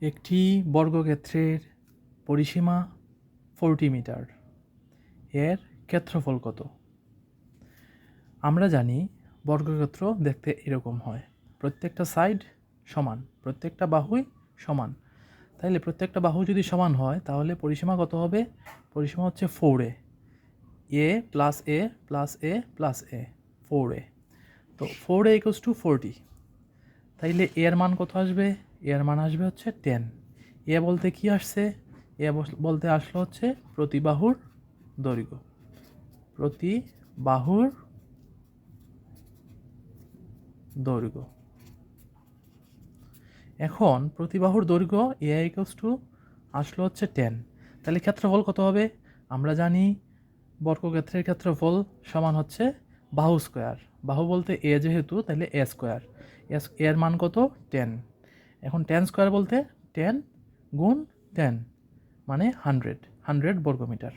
একটি বর্গক্ষেত্রের পরিসীমা ফোরটি মিটার। এর ক্ষেত্রফল কত? আমরা জানি বর্গক্ষেত্র দেখতে এরকম হয়। প্রত্যেকটা সাইড সমান, প্রত্যেকটা বাহুই সমান। তাইলে প্রত্যেকটা বাহু যদি সমান হয়, তাহলে পরিসীমা কত হবে? পরিসীমা হচ্ছে four a. A plus a plus a plus a, four a. তো four a equals to forty তাইলে এর মান কত আসবে? এর মান আসবে হচ্ছে টেন এ বলতে কি আসছে? এ বলতে আসলো হচ্ছে প্রতিবাহুর দৈর্ঘ্য। প্রতি বাহুর দৈর্ঘ্য। এখন প্রতিবাহুর দৈর্ঘ্য এ ইকোস টু আসলো হচ্ছে টেন তাহলে ক্ষেত্রফল কত হবে? আমরা জানি বর্গক্ষেত্রের ক্ষেত্রফল সমান হচ্ছে বাহু স্কোয়ার। বাহু বলতে এ যেহেতু, তাহলে এ স্কোয়ার। এস এর মান কত? টেন। এখন টেন স্কোয়ার বলতে টেন গুণ টেন মানে হান্ড্রেড হান্ড্রেড বর্গমিটার।